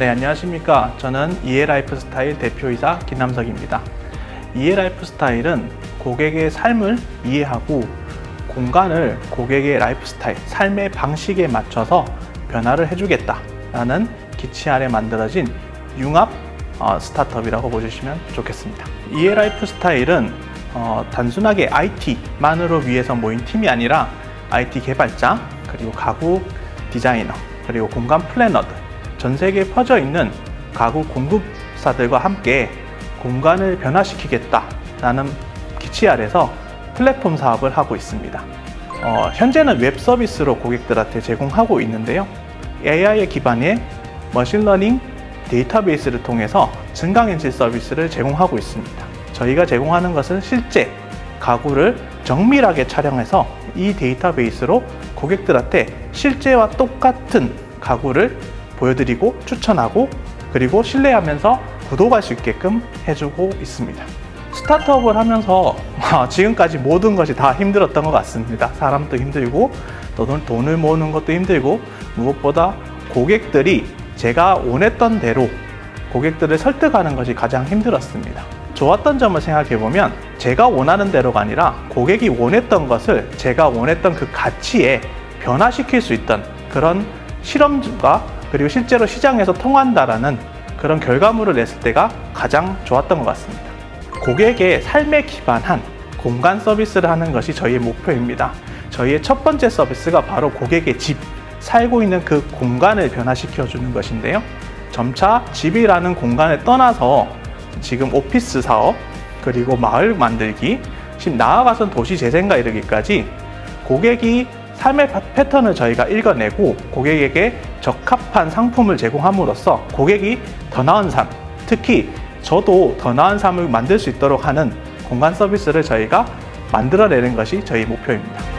네, 안녕하십니까. 저는 이에라이프 스타일 대표이사 김남석입니다. 이에라이프 스타일은 고객의 삶을 이해하고 공간을 고객의 라이프 스타일, 삶의 방식에 맞춰서 변화를 해주겠다라는 기치 아래 만들어진 융합 어, 스타트업이라고 보시면 좋겠습니다. 이에라이프 스타일은 어, 단순하게 IT만으로 위해서 모인 팀이 아니라 IT 개발자, 그리고 가구 디자이너, 그리고 공간 플래너 들, 전 세계에 퍼져 있는 가구 공급사들과 함께 공간을 변화시키겠다라는 기치 아래서 플랫폼 사업을 하고 있습니다. 어, 현재는 웹 서비스로 고객들한테 제공하고 있는데요. AI에 기반의 머신러닝 데이터베이스를 통해서 증강현실 서비스를 제공하고 있습니다. 저희가 제공하는 것은 실제 가구를 정밀하게 촬영해서 이 데이터베이스로 고객들한테 실제와 똑같은 가구를 보여드리고 추천하고 그리고 신뢰하면서 구독할 수 있게끔 해주고 있습니다. 스타트업을 하면서 아, 지금까지 모든 것이 다 힘들었던 것 같습니다. 사람도 힘들고 또 돈- 돈을 모으는 것도 힘들고 무엇보다 고객들이 제가 원했던 대로 고객들을 설득하는 것이 가장 힘들었습니다. 좋았던 점을 생각해 보면 제가 원하는 대로가 아니라 고객이 원했던 것을 제가 원했던 그 가치에 변화시킬 수 있던 그런 실험과 그리고 실제로 시장에서 통한다라는 그런 결과물을 냈을 때가 가장 좋았던 것 같습니다. 고객의 삶에 기반한 공간 서비스를 하는 것이 저희의 목표입니다. 저희의 첫 번째 서비스가 바로 고객의 집, 살고 있는 그 공간을 변화시켜 주는 것인데요. 점차 집이라는 공간을 떠나서 지금 오피스 사업, 그리고 마을 만들기, 나아가선 도시 재생과 이르기까지 고객이 삶의 파- 패턴을 저희가 읽어내고 고객에게 적합한 상품을 제공함으로써 고객이 더 나은 삶, 특히 저도 더 나은 삶을 만들 수 있도록 하는 공간 서비스를 저희가 만들어내는 것이 저희 목표입니다.